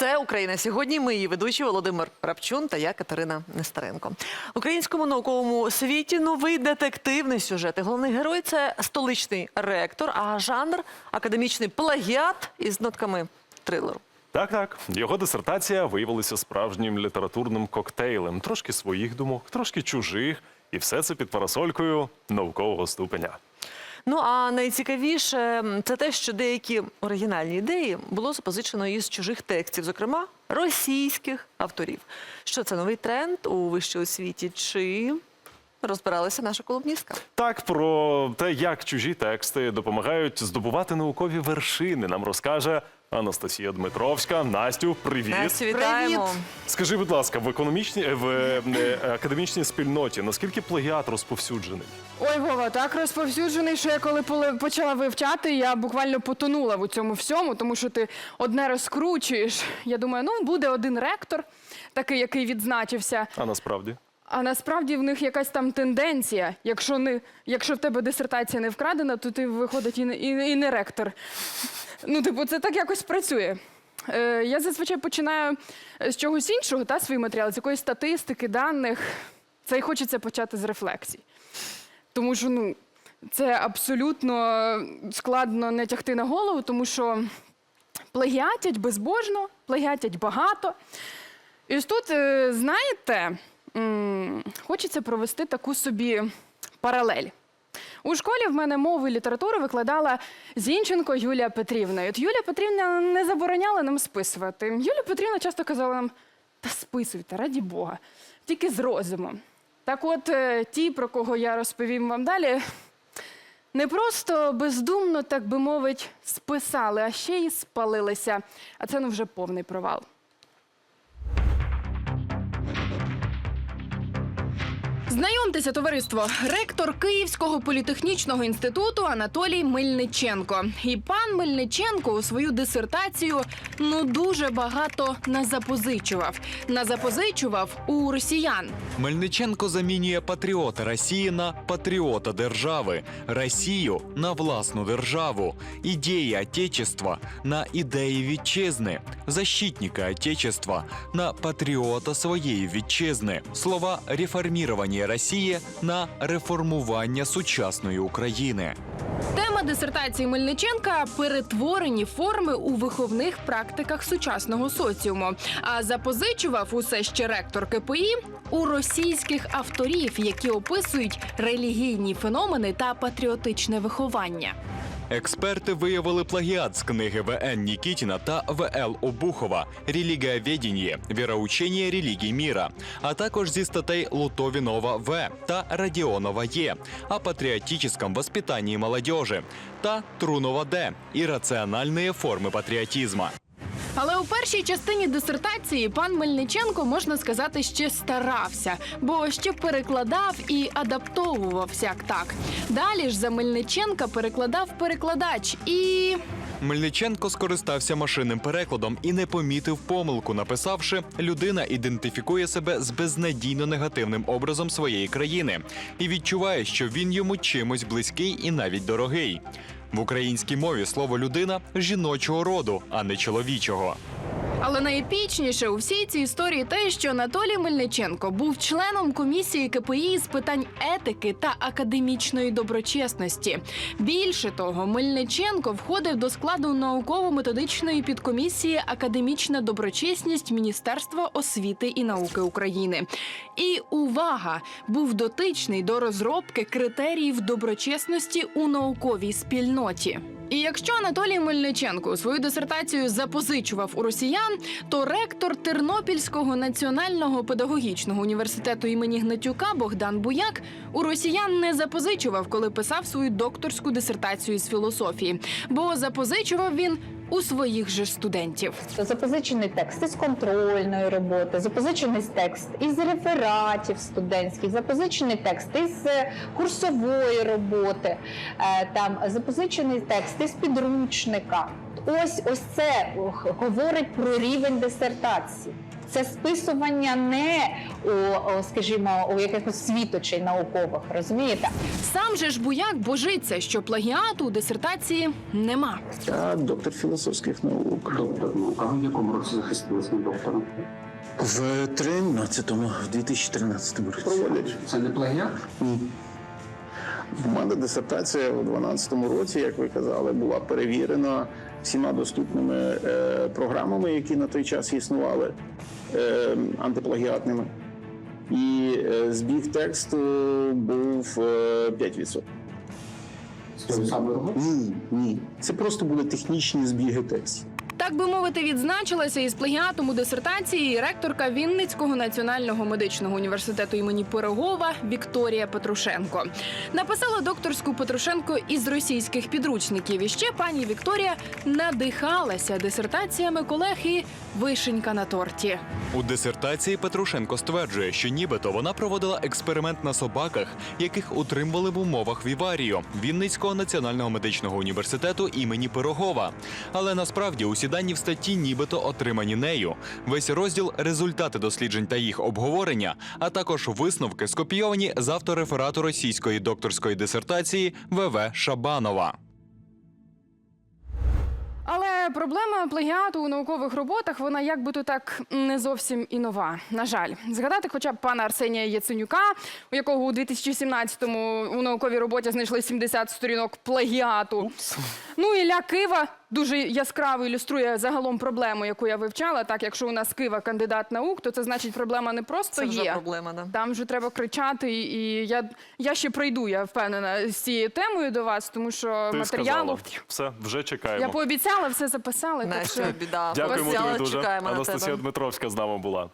Це Україна сьогодні. Ми її ведучі Володимир Рапчун та я Катерина Нестеренко. В українському науковому світі новий детективний сюжет. І головний герой це столичний ректор, а жанр академічний плагіат із нотками трилеру. Так, так. Його дисертація виявилася справжнім літературним коктейлем. Трошки своїх думок, трошки чужих, і все це під парасолькою наукового ступеня. Ну а найцікавіше це те, що деякі оригінальні ідеї було запозичено із чужих текстів, зокрема російських авторів. Що це новий тренд у вищій освіті? Чи розбиралася наша колумністка? Так, про те, як чужі тексти допомагають здобувати наукові вершини, нам розкаже Анастасія Дмитровська. Настю, привіт. Настю, вітаємо. Привіт. Скажи, будь ласка, в економічній в е, е, академічній спільноті наскільки плагіат розповсюджений? Ой, Вова, так розповсюджений, що я коли поле- почала вивчати, я буквально потонула в цьому всьому, тому що ти одне розкручуєш. Я думаю, ну буде один ректор, такий, який відзначився. А насправді? А насправді в них якась там тенденція. Якщо не якщо в тебе дисертація не вкрадена, то ти виходить і не, і, і не ректор. Ну, типу, це так якось працює. Е, я зазвичай починаю з чогось іншого, та свій матеріал, з якоїсь статистики, даних. Це і хочеться почати з рефлексій. Тому що ну, це абсолютно складно не тягти на голову, тому що плагіатять безбожно, плагіатять багато. І ось тут, е, знаєте, хочеться провести таку собі паралель. У школі в мене мову і літературу викладала Зінченко Юлія Петрівна. І От Юлія Петрівна не забороняла нам списувати. Юлія Петрівна часто казала нам: та списуйте, раді Бога, тільки з розумом. Так от, е, ті, про кого я розповім вам далі, не просто бездумно, так би мовить, списали, а ще й спалилися. А це ну вже повний провал. Знайомтеся, товариство, ректор Київського політехнічного інституту Анатолій Мельниченко. І пан Мельниченко у свою дисертацію ну дуже багато назапозичував. Назапозичував у росіян. Мельниченко замінює патріота Росії на патріота держави, Росію на власну державу, ідеї Отечества на ідеї вітчизни, защитника Отечества на патріота своєї вітчизни, слова реформування Росії на реформування сучасної України. Тема дисертації Мельниченка перетворені форми у виховних практиках сучасного соціуму. А запозичував усе ще ректор КПІ у російських авторів, які описують релігійні феномени та патріотичне виховання. Експерти виявили плагіат з книги В.Н. Нікітіна та В.Л. Обухова «Релігієвєдінє. Віроучення релігій міра, а також зі статей Лутовінова В. та Радіонова Є. о патріотичному воспитанні молодежи та Трунова Д. Ірраціональні форми патріотизма. Але у першій частині дисертації пан Мельниченко, можна сказати, ще старався, бо ще перекладав і адаптовувався як так. Далі ж за Мельниченка перекладав перекладач і. Мельниченко скористався машинним перекладом і не помітив помилку, написавши людина ідентифікує себе з безнадійно негативним образом своєї країни і відчуває, що він йому чимось близький і навіть дорогий. В українській мові слово людина жіночого роду, а не чоловічого. Але найепічніше у всій цій історії те, що Анатолій Мельниченко був членом комісії КПІ з питань етики та академічної доброчесності. Більше того, Мельниченко входив до складу науково-методичної підкомісії Академічна доброчесність Міністерства освіти і науки України. І увага! Був дотичний до розробки критеріїв доброчесності у науковій спільноті. І якщо Анатолій Мельниченко свою дисертацію запозичував у росіян, то ректор Тернопільського національного педагогічного університету імені Гнатюка Богдан Буяк у росіян не запозичував, коли писав свою докторську дисертацію з філософії, бо запозичував він у своїх же студентів. Запозичений текст із контрольної роботи, запозичений текст із рефератів студентських, запозичений текст із е, курсової роботи, е, там запозичений текст із підручника. ось ось це говорить про рівень дисертації. Це списування не у, скажімо, у якихось світочей наукових, розумієте? Сам же ж буяк божиться, що плагіату у дисертації нема. Я доктор філософських наук. Доктор наук. А в якому році захистились на доктора? В 13-му, в 2013 році. Проводять. Це не плагіат? В мене дисертація у 12-му році, як ви казали, була перевірена всіма доступними е, програмами, які на той час існували е, антиплагіатними. І е, збіг тексту був е, 5%. З самої? Ні, ні. Це просто були технічні збіги текстів. Так би мовити, відзначилася із плагіатом у дисертації ректорка Вінницького національного медичного університету імені Пирогова Вікторія Петрушенко. Написала докторську Петрушенко із російських підручників. І ще пані Вікторія надихалася дисертаціями колег і вишенька на торті. У дисертації Петрушенко стверджує, що нібито вона проводила експеримент на собаках, яких утримували в умовах Віваріо Вінницького національного медичного університету імені Пирогова. Але насправді усі дані в статті нібито отримані нею. Весь розділ результати досліджень та їх обговорення, а також висновки скопійовані з автореферату російської докторської дисертації ВВ Шабанова. Але проблема плагіату у наукових роботах вона як би то так не зовсім і нова. На жаль, згадати хоча б пана Арсенія Яценюка, у якого у 2017-му у науковій роботі знайшли 70 сторінок плагіату. Ну і Ілля Кива дуже яскраво ілюструє загалом проблему, яку я вивчала. Так, якщо у нас Кива кандидат наук, то це значить проблема не просто Це вже є. проблема, да. Там вже треба кричати, і я, я ще прийду, я впевнена, з цією темою до вас, тому що Ти матеріалу. сказала. Все, вже чекаємо. Я пообіцяла, все записали. так Настя, що... біда. Дякуємо Ось, тобі дуже. чекаємо на Анастасія. Дмитровська з нами була.